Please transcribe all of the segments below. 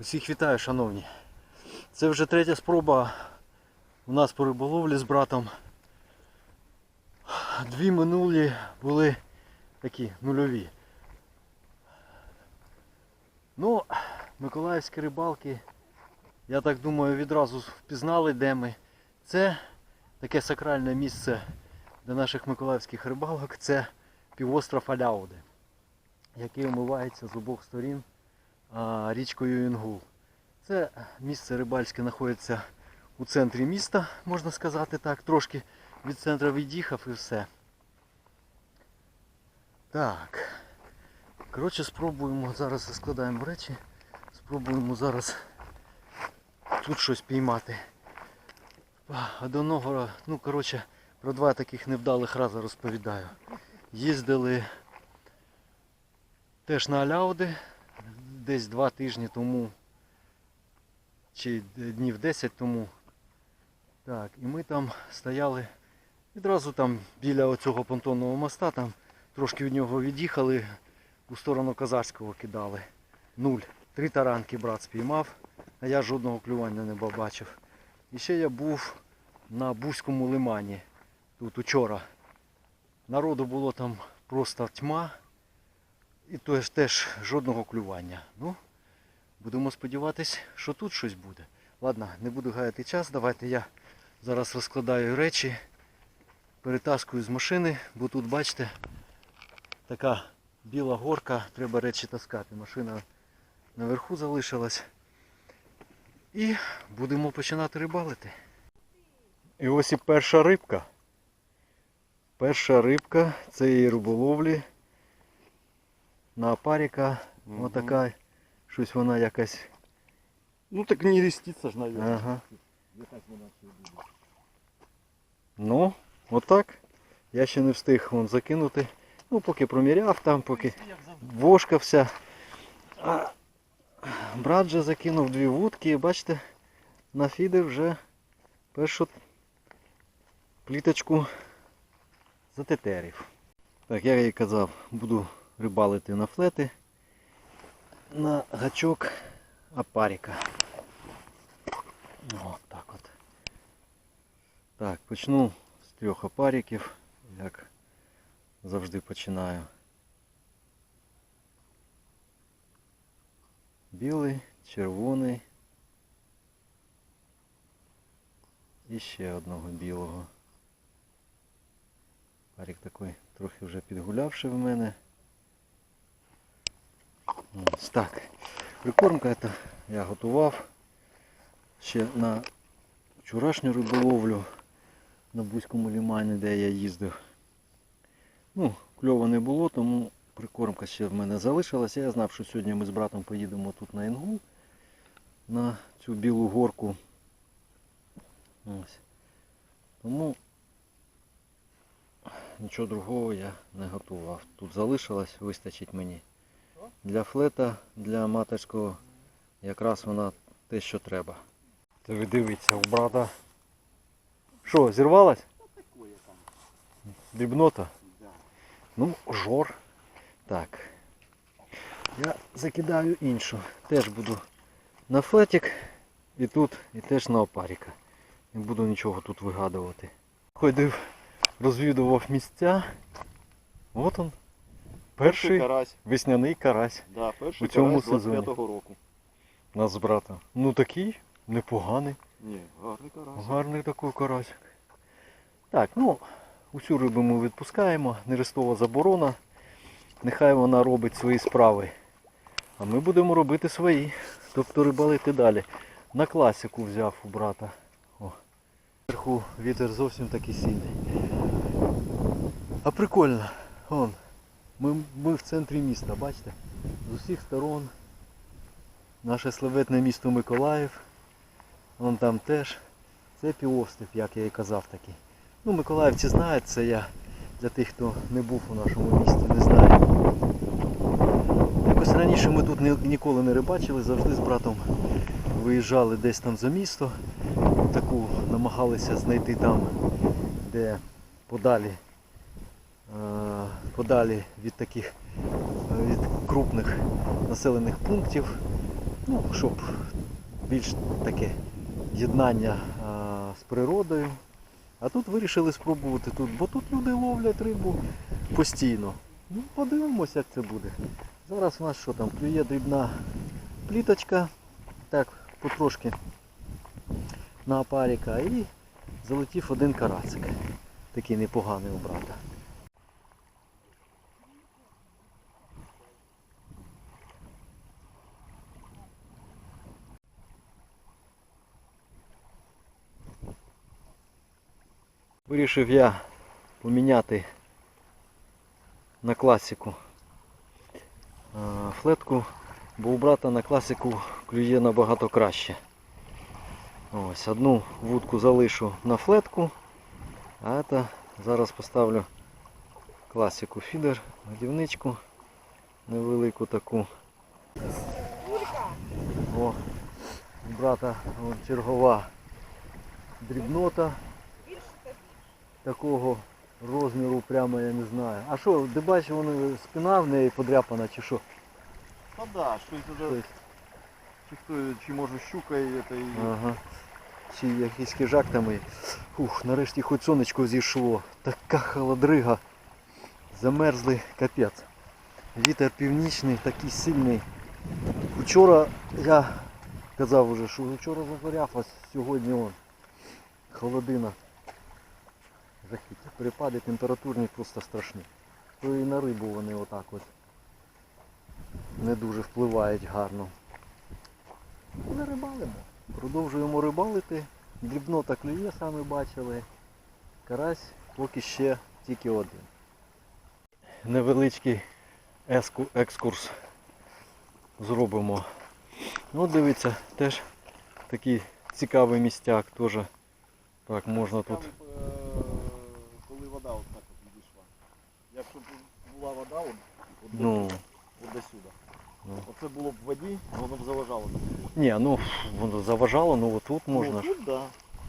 Усіх вітаю, шановні. Це вже третя спроба у нас по риболовлі з братом. Дві минулі були такі нульові. Ну, миколаївські рибалки, я так думаю, відразу впізнали, де ми. Це таке сакральне місце для наших миколаївських рибалок. Це півостров Аляуди, який омивається з обох сторін а, річкою Інгул. Це місце рибальське знаходиться у центрі міста, можна сказати так, трошки від центру від'їхав і все. Так. Коротше, спробуємо зараз складаємо речі. Спробуємо зараз тут щось піймати. Одного, ну коротше, про два таких невдалих рази розповідаю. Їздили теж на Аляуди, десь два тижні тому, чи днів 10 тому. Так, і ми там стояли відразу там біля оцього понтонного моста, там трошки від нього від'їхали, у сторону Казарського кидали. Нуль. Три таранки брат спіймав, а я жодного клювання не побачив. І ще я був на Бузькому лимані тут учора. Народу було там просто тьма. І теж, теж жодного клювання. Ну, будемо сподіватись, що тут щось буде. Ладно, не буду гаяти час. Давайте я зараз розкладаю речі, перетаскую з машини, бо тут, бачите, така біла горка, треба речі таскати. Машина наверху залишилась. І будемо починати рибалити. І ось і перша рибка. Перша рибка цієї риболовлі на опаріка. Мгм. Отака, щось вона якась. Ну так не рестится ж, наверное. Ага. Якась вона ще буде. Ну, отак. Я ще не встиг вон закинути. Ну, поки проміряв там, поки вошкався. А брат же закинув дві вудки і бачите, на фідер вже першу пліточку затетерів. Так, я і казав, буду рибалити на флети, на гачок апаріка. От так от. Так, почну з трьох опариків, як завжди починаю. Білий, червоний і ще одного білого. Парик такий трохи вже підгулявший в мене. Ось так. Прикормка це я готував ще на вчорашню риболовлю на Бузькому лімані, де я їздив. Ну, кльово не було, тому прикормка ще в мене залишилася. Я знав, що сьогодні ми з братом поїдемо тут на Інгул, на цю білу горку. Ось. Тому нічого другого я не готував. Тут залишилось, вистачить мені. Для флета, для аматорського якраз вона те, що треба. Та ви дивіться, у брата. Що, зірвалась? Дрібнота? Ну, жор. Так. Я закидаю іншу. Теж буду на флетик і тут, і теж на опаріка. Не буду нічого тут вигадувати. Ходив, розвідував місця. От он. Перший карась. весняний карась Да, перший у цьому карась сезоні. 25-го року. нас з братом. Ну такий, непоганий. Ні, гарний карась. Гарний такий карасик. Так, ну, усю рибу ми відпускаємо, нерестова заборона. Нехай вона робить свої справи. А ми будемо робити свої. Тобто рибалити далі. На класику взяв у брата. О. Зверху вітер зовсім такий сильний. А прикольно. Вон. Ми, ми в центрі міста, бачите? З усіх сторон наше славетне місто Миколаїв. Вон там теж. Це півострів, як я і казав такий. Ну, Миколаївці знають, це я для тих, хто не був у нашому місті, не знаю. Якось раніше ми тут ні- ніколи не рибачили, завжди з братом виїжджали десь там за місто. Таку намагалися знайти там, де подалі, подалі від таких е, від крупних населених пунктів. Ну, щоб більш таке єднання а, з природою. А тут вирішили спробувати тут, бо тут люди ловлять рибу постійно. Ну, подивимося, як це буде. Зараз у нас що там, клює дрібна пліточка, так, потрошки на опаріка і залетів один карацик. Такий непоганий у брата. Вирішив я поміняти на класику флетку, бо у брата на класику клює набагато краще. Ось, одну вудку залишу на флетку, а це зараз поставлю класику фідер, годівничку невелику таку. О, у брата чергова дрібнота такого розміру прямо я не знаю. А що, ти бачиш, воно спина в неї подряпана чи що? Та да, щось уже, Щось. чи хто, чи може щука і це, і... Ага. Чи якийсь хижак там і. Ух, нарешті хоч сонечко зійшло. Така холодрига. Замерзли капець. Вітер північний, такий сильний. Вчора я казав уже, що вчора загоряв, а сьогодні он. Холодина. Жахіття. Перепади температурні просто страшні. То і на рибу вони отак от не дуже впливають гарно. Але рибалимо. Продовжуємо рибалити. Дрібнота клює, самі бачили. Карась поки ще тільки один. Невеличкий екскурс зробимо. Ну, дивіться, теж такий цікавий містяк. Теж так можна тут. Там, е, коли вода от так от відійшла. Якщо б була вода, от, Ну, от до сюди. Ну. Оце було б в воді, воно б заважало. ні, ну воно заважало, ну отут можна Ну, тут, да.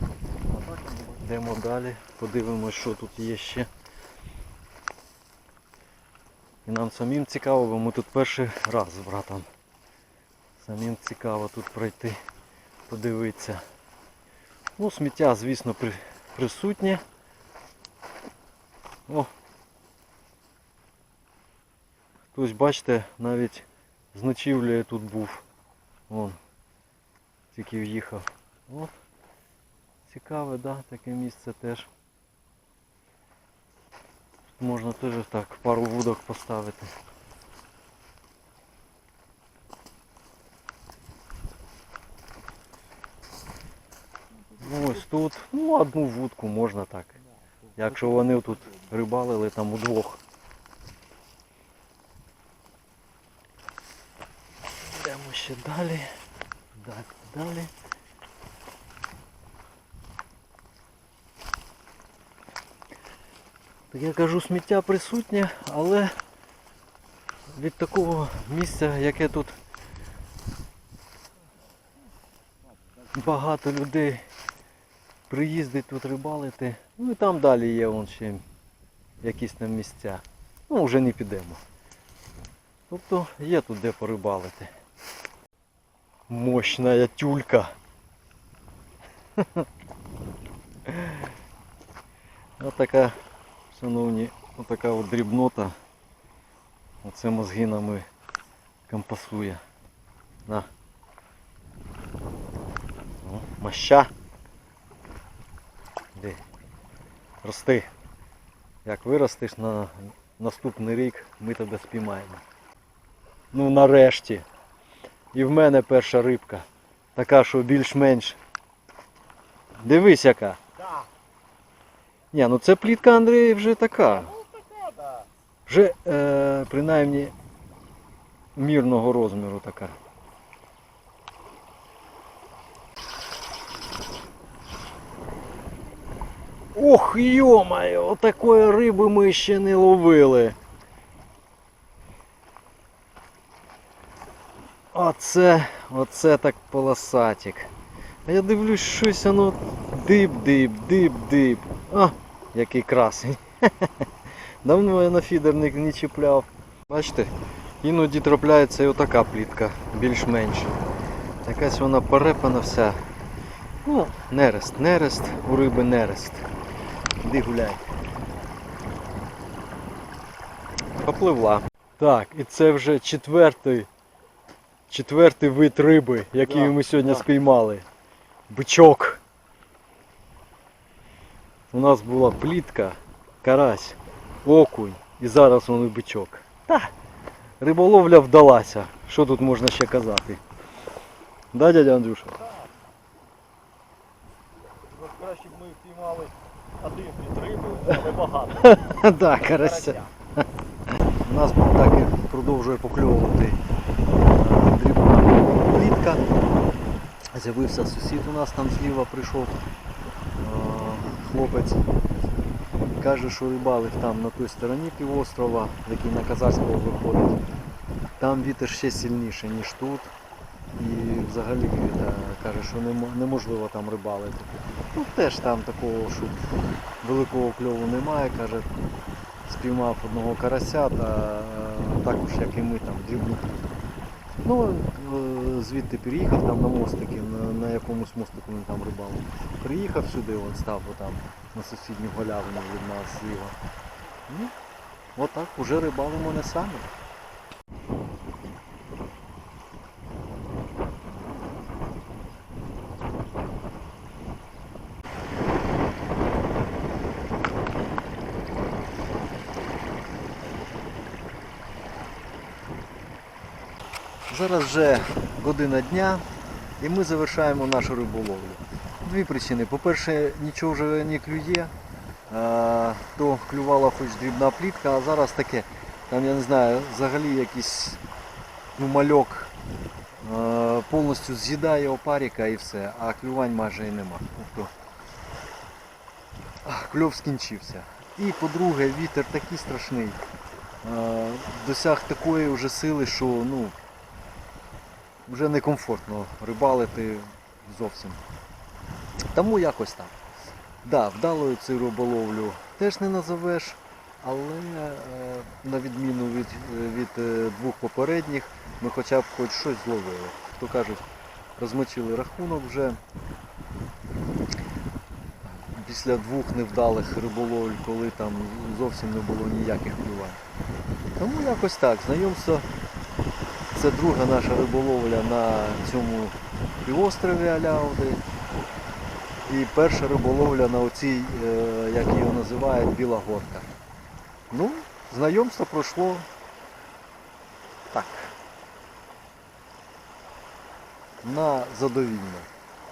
А так. Йдемо далі, подивимось, що тут є ще. І нам самим цікаво, бо ми тут перший раз з братом. Самим цікаво тут пройти, подивитися. Ну, сміття, звісно, присутнє. О! Хтось, бачите, навіть з ночівлею тут був. Вон. Тільки в'їхав. От. Цікаве, да, таке місце теж. Тут можна теж так пару вудок поставити. Ну ось тут, ну одну вудку можна так. Якщо вони тут рибалили там удвох. Йдемо ще далі. Далі, далі. Так я кажу, сміття присутнє, але від такого місця, яке тут багато людей приїздить тут рибалити. Ну і там далі є вон ще якісь там місця. Ну вже не підемо. Тобто є тут де порибалити. Мощная тюлька. Ось така, шановні, отака от дрібнота. Оце мозги нами компасує. На. О, маща. Де? Рости. Як виростеш на наступний рік, ми тебе спіймаємо. Ну нарешті. І в мене перша рибка. Така, що більш-менш. Дивись яка. Да. Ні, ну це плітка Андрій вже така. Ну. Вже е, принаймні мірного розміру така. Ох, йомаю, отакої риби ми ще не ловили. Оце, оце так полосатик. А я дивлюсь, щось воно дип-дип, дип-дип. А, який красень. Давно я на фідер не, не чіпляв. Бачите, іноді трапляється і отака плітка, більш-менш. Якась вона перепана вся. Ну, нерест, нерест, у риби нерест. Іди гуляй. Попливла. Так, і це вже четвертий, четвертий вид риби, який Да, ми сьогодні да. спіймали. Бичок. У нас була плітка, карась, окунь і зараз воно бичок. Та, риболовля вдалася. Що тут можна ще казати? Да, дядя Андрюша? Краще б ми впіймали один від риби, але багато. да, карася. У нас так і продовжує покльовувати плітка. З'явився сусід у нас там зліва прийшов е, хлопець. Каже, що рибалив там на той стороні півострова, який на Казацького виходить. Там вітер ще сильніше, ніж тут. І взагалі е, каже, що неможливо там рибалити. Ну теж там такого, що великого кльову немає, каже, спіймав одного карася та е, також, як і ми, там дрібну. Ну, е, звідти переїхав там на мостики, на, на якомусь мостику він там рибалив. Приїхав сюди, він став там на сусідню галявину від нас зліва. Ну, отак, уже рибалимо не самі. Зараз вже година дня і ми завершаємо нашу риболовлю. Дві причини. По-перше, нічого вже не клює, то клювала хоч дрібна плітка, а зараз таке, там я не знаю, взагалі якийсь ну, мальок повністю з'їдає опаріка і все, а клювань майже і нема. Тобто кльов скінчився. І по-друге, вітер такий страшний. Досяг такої вже сили, що ну, вже некомфортно рибалити зовсім. Тому якось так. Да, вдалою цю риболовлю теж не назовеш, але е, на відміну від, від е, двох попередніх, ми хоча б хоч щось зловили. Хто кажуть, розмочили рахунок вже. Після двох невдалих риболовль, коли там зовсім не було ніяких клювань. Тому якось так, знайомство це друга наша риболовля на цьому півострові Аляуди. І перша риболовля на оцій, е, як її називають, Біла Горка. Ну, знайомство пройшло так. На задовільно.